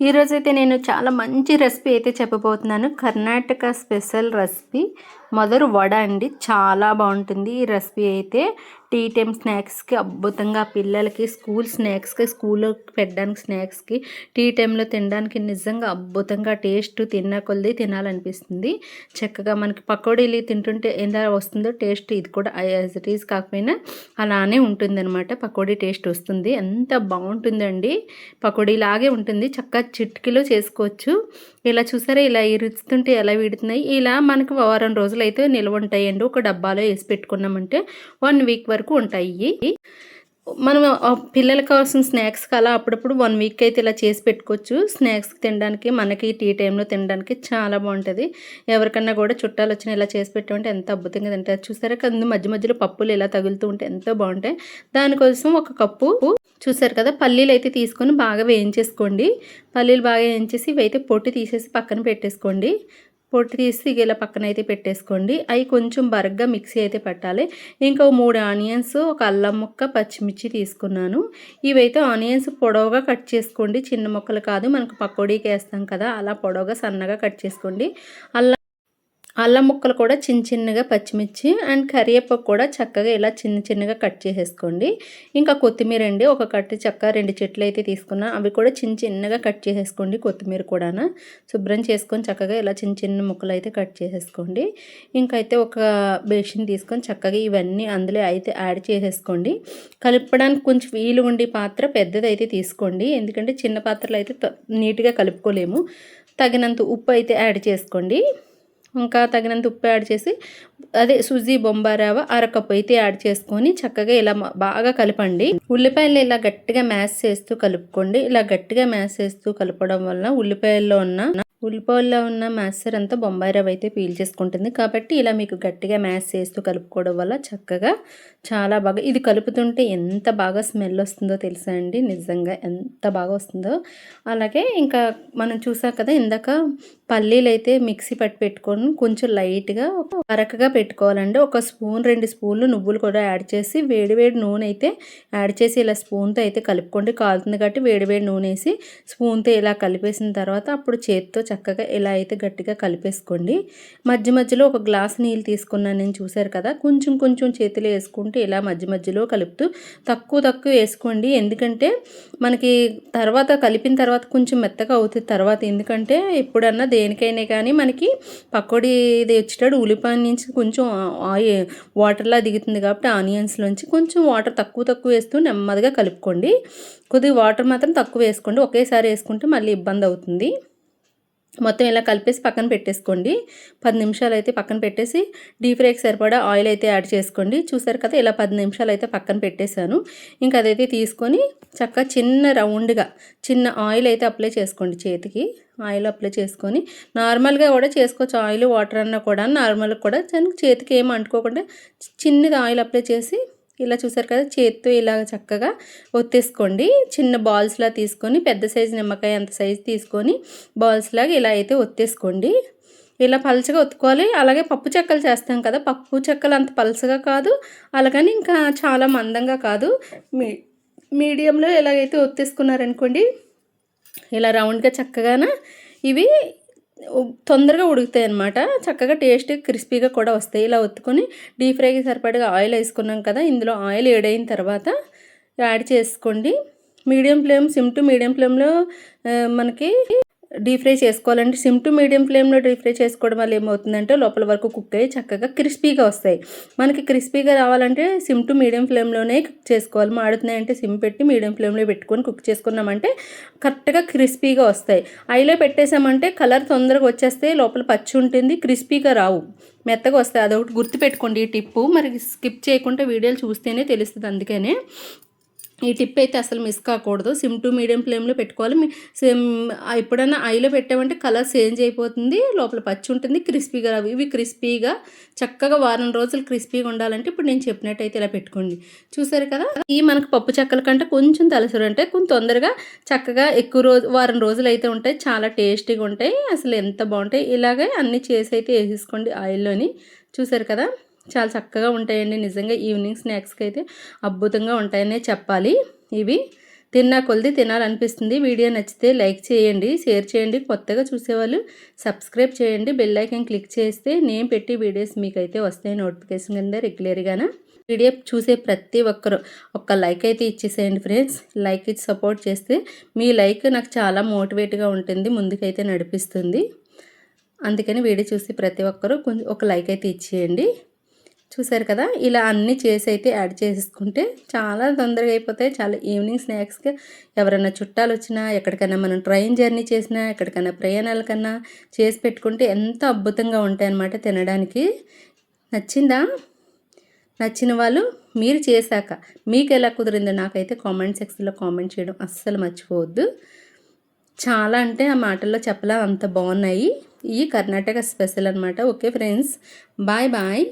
ఈరోజైతే నేను చాలా మంచి రెసిపీ అయితే చెప్పబోతున్నాను. Karnataka special recipe. మొదలు వడ అండి. చాలా బాగుంటుంది ఈ రెసిపీ అయితే. టీ టైం స్నాక్స్కి అద్భుతంగా పిల్లలకి స్కూల్ స్నాక్స్కి స్కూల్లో పెట్టడానికి స్నాక్స్కి టీ టైంలో తినడానికి నిజంగా అద్భుతంగా టేస్ట్ తిన్న కొద్ది తినాలనిపిస్తుంది. చక్కగా మనకి పకోడీలు తింటుంటే ఎంత వస్తుందో టేస్ట్ ఇది కూడా యాజ్ ఇట్ ఈజ్ కాకపోయినా అలానే ఉంటుంది అనమాట పకోడీ టేస్ట్ వస్తుంది. ఎంత బాగుంటుందండి. పకోడీ లాగే ఉంటుంది. చక్కగా చిట్కీలో చేసుకోవచ్చు. ఇలా చూసారా? ఇలా ఇరుచుతుంటే ఎలా విడుతున్నాయి? ఇలా మనకు వారం రోజులు అయితే నిల్వ ఉంటాయండి ఒక డబ్బాలో వేసి పెట్టుకున్నామంటే వన్ వీక్ వరకు ఉంటాయి. మనం పిల్లలకు కావాల్సిన స్నాక్స్ అలా అప్పుడప్పుడు వన్ వీక్ అయితే ఇలా చేసి పెట్టుకోవచ్చు. స్నాక్స్ తినడానికి మనకి టీ టైంలో తినడానికి చాలా బాగుంటుంది. ఎవరికన్నా కూడా చుట్టాలు వచ్చిన ఇలా చేసి పెట్టమంటే ఎంత అద్భుతంగా తింటారు. చూసారా కదా? మధ్య మధ్యలో పప్పులు ఇలా తగులుతూ ఉంటే ఎంతో బాగుంటాయి. దానికోసం ఒక కప్పు చూసారు కదా పల్లీలు అయితే తీసుకొని బాగా వేయించేసుకోండి. పల్లీలు బాగా వేయించేసి ఇవైతే పొట్టు తీసేసి పక్కన పెట్టేసుకోండి. పొట్టు తీసి ఇలా పక్కన అయితే పెట్టేసుకోండి. అవి కొంచెం బరగ్గా మిక్సీ అయితే పెట్టాలి. ఇంకా మూడు ఆనియన్స్ ఒక అల్లం ముక్క పచ్చిమిర్చి తీసుకున్నాను. ఇవైతే ఆనియన్స్ పొడవుగా కట్ చేసుకోండి. చిన్న ముక్కలు కాదు మనకు పకోడీకి వేస్తాం కదా అలా పొడవుగా సన్నగా కట్ చేసుకోండి. అల్లం అల్లం ముక్కలు కూడా చిన్న చిన్నగా పచ్చిమిర్చి అండ్ కరివేపాకు కూడా చక్కగా ఇలా చిన్న చిన్నగా కట్ చేసేసుకోండి. ఇంకా కొత్తిమీర అండి ఒక కట్టి చక్క రెండు చెట్లు అయితే తీసుకున్నా అవి కూడా చిన్న చిన్నగా కట్ చేసేసుకోండి కొత్తిమీర కూడా శుభ్రం చేసుకొని చక్కగా ఇలా చిన్న చిన్న ముక్కలు అయితే కట్ చేసేసుకోండి. ఇంకైతే ఒక బేషన్ తీసుకొని చక్కగా ఇవన్నీ అందులో అయితే యాడ్ చేసేసుకోండి. కలుపడానికి కొంచెం వీలు ఉండి పాత్ర పెద్దదైతే తీసుకోండి. ఎందుకంటే చిన్న పాత్రలు అయితే నీట్గా కలుపుకోలేము. తగినంత ఉప్పు అయితే యాడ్ చేసుకోండి. ఇంకా తగినంత ఉప్పు యాడ్ చేసి అదే సుజీ బొంబారావ అరకప్పు అయితే యాడ్ చేసుకొని చక్కగా ఇలా బాగా కలపండి. ఉల్లిపాయలు ఇలా గట్టిగా మ్యాష్ చేస్తూ కలుపుకోండి. ఇలా గట్టిగా మ్యాష్ చేస్తూ కలపడం వల్ల ఉల్లిపాయల్లో ఉన్న ఉల్లిపాయల్లో ఉన్న మ్యాసర్ అంతా బొంబాయి రవ్వ అయితే పీల్చేసుకుంటుంది కాబట్టి ఇలా మీకు గట్టిగా మ్యాష్ చేస్తూ కలుపుకోవడం వల్ల చక్కగా చాలా బాగా ఇది కలుపుతుంటే ఎంత బాగా స్మెల్ వస్తుందో తెలుసా అండి? నిజంగా ఎంత బాగా వస్తుందో. అలాగే ఇంకా మనం చూసాం కదా ఇందాక పల్లీలు అయితే మిక్సీ పట్టి పెట్టుకొని కొంచెం లైట్గా అరకగా పెట్టుకోవాలండి. ఒక స్పూన్ రెండు స్పూన్లు నువ్వులు కూడా యాడ్ చేసి వేడివేడి నూనె అయితే యాడ్ చేసి ఇలా స్పూన్తో అయితే కలుపుకోండి. కాలుతుంది కాబట్టి వేడివేడి నూనె వేసి స్పూన్తో ఇలా కలిపేసిన తర్వాత అప్పుడు చేతితో చక్కగా ఇలా అయితే గట్టిగా కలిపేసుకోండి. మధ్య మధ్యలో ఒక గ్లాస్ నీళ్ళు తీసుకున్నాను నేను చూశారు కదా? కొంచెం కొంచెం చేతిలో వేసుకుంటే ఇలా మధ్య మధ్యలో కలుపుతూ తక్కువ తక్కువ వేసుకోండి. ఎందుకంటే మనకి తర్వాత కలిపిన తర్వాత కొంచెం మెత్తగా అవుతుంది. తర్వాత ఎందుకంటే ఎప్పుడన్నా దేనికైనా కానీ మనకి పకోడీ ఇది వచ్చేటాడు ఉల్లిపాయ నుంచి కొంచెం ఆయిల్ వాటర్లా దిగుతుంది కాబట్టి ఆనియన్స్లోంచి కొంచెం వాటర్ తక్కువ తక్కువ వేస్తూ నెమ్మదిగా కలుపుకోండి. కొద్దిగా వాటర్ మాత్రం తక్కువ వేసుకోండి. ఒకేసారి వేసుకుంటే మళ్ళీ ఇబ్బంది అవుతుంది. మొత్తం ఇలా కలిపేసి పక్కన పెట్టేసుకోండి. పది నిమిషాలు అయితే పక్కన పెట్టేసి డీప్ ఫ్రైకి సరిపడా ఆయిల్ అయితే యాడ్ చేసుకోండి. చూసారు కదా ఇలా పది నిమిషాలు అయితే పక్కన పెట్టేశాను. ఇంకా అదైతే తీసుకొని చక్కగా చిన్న రౌండ్గా చిన్న ఆయిల్ అయితే అప్లై చేసుకోండి చేతికి. ఆయిల్ అప్లై చేసుకొని నార్మల్గా కూడా చేసుకోవచ్చు. ఆయిల్ వాటర్ అన్నా కూడా నార్మల్గా కూడా చేతికి ఏం అంటుకోకుండా చిన్నది ఆయిల్ అప్లై చేసి ఇలా చూసారు కదా చేత్తో ఇలా చక్కగా ఒత్తేసుకోండి. చిన్న బాల్స్లా తీసుకొని పెద్ద సైజు నిమ్మకాయ అంత సైజు తీసుకొని బాల్స్లాగా ఇలా అయితే ఒత్తేసుకోండి. ఇలా పలచగా ఒత్తుకోవాలి. అలాగే పప్పు చెక్కలు చేస్తాం కదా పప్పు చెక్కలు అంత పలచగా కాదు అలాగని ఇంకా చాలా మందంగా కాదు. మీ మీడియంలో ఎలాగైతే ఒత్తేసుకున్నారనుకోండి ఇలా రౌండ్గా చక్కగాన ఇవి తొందరగా ఉడుకుతాయి అనమాట చక్కగా టేస్ట్ క్రిస్పీగా కూడా వస్తాయి. ఇలా ఒత్తుకొని డీప్ ఫ్రైకి సరిపడగా ఆయిల్ వేసుకున్నాం కదా ఇందులో ఆయిల్ ఏడైన తర్వాత యాడ్ చేసుకోండి. Medium flame sim to medium ఫ్లేమ్లో మనకి డీప్ ఫ్రై చేసుకోవాలంటే సిమ్ టు మీడియం ఫ్లేమ్లో డీప్ ఫ్రై చేసుకోవడం వల్ల ఏమవుతుందంటే లోపల వరకు కుక్ అయ్యి చక్కగా క్రిస్పీగా వస్తాయి. మనకి క్రిస్పీగా రావాలంటే సిమ్ టు మీడియం ఫ్లేమ్లోనే కుక్ చేసుకోవాలి మాడుతున్నాయంటే సిమ్ పెట్టి మీడియం ఫ్లేమ్లో పెట్టుకొని కుక్ చేసుకున్నామంటే కరెక్ట్గా క్రిస్పీగా వస్తాయి. ఐలో పెట్టేసామంటే కలర్ తొందరగా వచ్చేస్తే లోపల పచ్చి ఉంటుంది క్రిస్పీగా రావు. మెత్తగా వస్తాయి. అదొకటి గుర్తుపెట్టుకోండి ఈ టిప్పు. మరి స్కిప్ చేయకుండా వీడియోలు చూస్తేనే తెలుస్తుంది. అందుకనే ఈ టిప్ అయితే అసలు మిస్ కాకూడదు. సిమ్ టు మీడియం ఫ్లేమ్లో పెట్టుకోవాలి. సిమ్ ఎప్పుడైనా ఐలో పెట్టామంటే కలర్ చేంజ్ అయిపోతుంది. లోపల పచ్చి ఉంటుంది. క్రిస్పీగా రావు. ఇవి క్రిస్పీగా చక్కగా వారం రోజులు క్రిస్పీగా ఉండాలంటే ఇప్పుడు నేను చెప్పినట్టయితే ఇలా పెట్టుకోండి. చూసారు కదా? ఈ మనకు పప్పు చెక్కల కంటే కొంచెం తలసరు అంటే కొంచెం తొందరగా చక్కగా ఎక్కువ రోజు వారం రోజులు అయితే ఉంటాయి. చాలా టేస్టీగా ఉంటాయి. అసలు ఎంత బాగుంటాయి. ఇలాగే అన్ని చేసి అయితే వేసేసుకోండి ఆయిల్లోని. చూసారు కదా? చాలా చక్కగా ఉంటాయండి. నిజంగా ఈవినింగ్ స్నాక్స్కి అయితే అద్భుతంగా ఉంటాయనే చెప్పాలి. ఇవి తిన్నా కొలిది తినాలనిపిస్తుంది. వీడియో నచ్చితే లైక్ చేయండి షేర్ చేయండి. కొత్తగా చూసేవాళ్ళు సబ్స్క్రైబ్ చేయండి. బెల్ ఐకన్ క్లిక్ చేస్తే నేను పెట్టి వీడియోస్ మీకైతే వస్తాయి నోటిఫికేషన్ కింద రెగ్యులర్గానే. వీడియో చూసే ప్రతి ఒక్కరు ఒక్క లైక్ అయితే ఇచ్చేసేయండి ఫ్రెండ్స్. లైక్ ఇచ్చి సపోర్ట్ చేస్తే మీ లైక్ నాకు చాలా మోటివేట్గా ఉంటుంది ముందుకైతే నడిపిస్తుంది. అందుకని వీడియో చూసి ప్రతి ఒక్కరూ కొంచెం ఒక లైక్ అయితే ఇచ్చేయండి. చూసారు కదా? ఇలా అన్నీ చేసి అయితే యాడ్ చేసుకుంటే చాలా తొందరగా అయిపోతాయి. చాలా ఈవినింగ్ స్నాక్స్కి ఎవరైనా చుట్టాలు వచ్చినా ఎక్కడికైనా మనం ట్రైన్ జర్నీ చేసినా ఎక్కడికైనా ప్రయాణాలకన్నా చేసి పెట్టుకుంటే ఎంత అద్భుతంగా ఉంటాయి అన్నమాట తినడానికి. నచ్చిందా? నచ్చిన వాళ్ళు మీరు చేశాక మీకు ఎలా కుదిరిందో నాకైతే కామెంట్ సెక్షన్లో కామెంట్ చేయడం అస్సలు మర్చిపోవద్దు. చాలా అంటే ఆ మాటల్లో చెప్పలా అంత బాగున్నాయి. ఈ కర్ణాటక స్పెషల్ అనమాట ఓకే ఫ్రెండ్స్ బాయ్ బాయ్.